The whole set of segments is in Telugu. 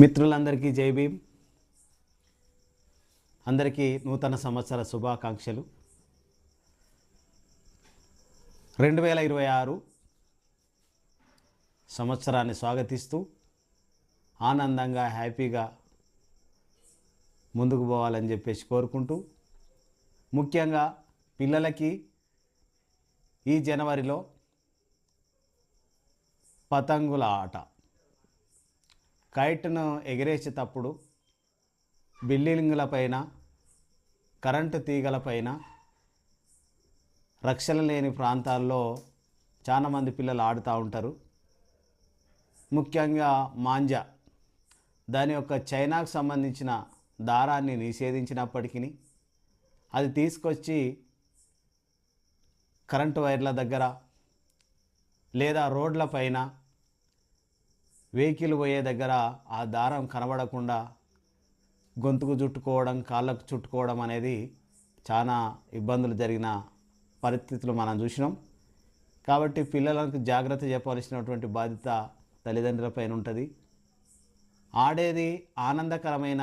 మిత్రులందరికీ జై భీమ్. అందరికీ నూతన సంవత్సర శుభాకాంక్షలు. రెండు వేల ఇరవై ఆరు సంవత్సరాన్ని స్వాగతిస్తూ ఆనందంగా హ్యాపీగా ముందుకు పోవాలని చెప్పేసి కోరుకుంటూ ముఖ్యంగా పిల్లలకి ఈ జనవరిలో పతంగుల ఆట. కైట్ను ఎగిరేసేటప్పుడు బిల్డింగ్లపైన కరెంటు తీగలపైన రక్షణ లేని ప్రాంతాల్లో చాలామంది పిల్లలు ఆడుతూ ఉంటారు. ముఖ్యంగా మాంజా. దాని యొక్క చైనాకు సంబంధించిన దారాన్ని నిషేధించినప్పటికీ అది తీసుకొచ్చి కరెంటు వైర్ల దగ్గర లేదా రోడ్లపైన వెహికల్ పోయే దగ్గర ఆ దారం కనబడకుండా గొంతుకు చుట్టుకోవడం కాళ్ళకు చుట్టుకోవడం అనేది చాలా ఇబ్బందులు జరిగిన పరిస్థితులు మనం చూసినాం. కాబట్టి పిల్లలకు జాగ్రత్త చెప్పవలసినటువంటి బాధ్యత తల్లిదండ్రులపైన ఉంటుంది. ఆడేది ఆనందకరమైన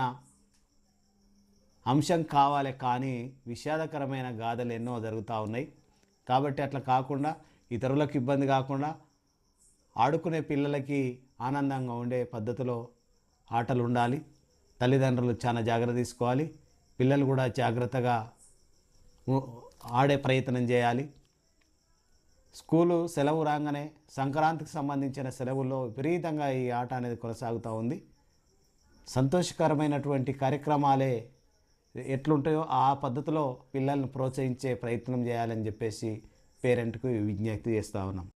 అంశం కావాలి కానీ విషాదకరమైన గాథలు ఎన్నో జరుగుతూ ఉన్నాయి. కాబట్టి అట్లా కాకుండా ఇతరులకు ఇబ్బంది కాకుండా ఆడుకునే పిల్లలకి ఆనందంగా ఉండే పద్ధతిలో ఆటలు ఉండాలి తల్లిదండ్రులు చాలా జాగ్రత్త తీసుకోవాలి. పిల్లలు కూడా జాగ్రత్తగా ఆడే ప్రయత్నం చేయాలి. స్కూలు సెలవు రాగానే సంక్రాంతికి సంబంధించిన సెలవుల్లో విపరీతంగా ఈ ఆట అనేది కొనసాగుతూ ఉంది. సంతోషకరమైనటువంటి కార్యక్రమాలే ఎట్లుంటాయో ఆ పద్ధతిలో పిల్లల్ని ప్రోత్సహించే ప్రయత్నం చేయాలని చెప్పేసి పేరెంట్కు విజ్ఞప్తి చేస్తూ ఉన్నాం.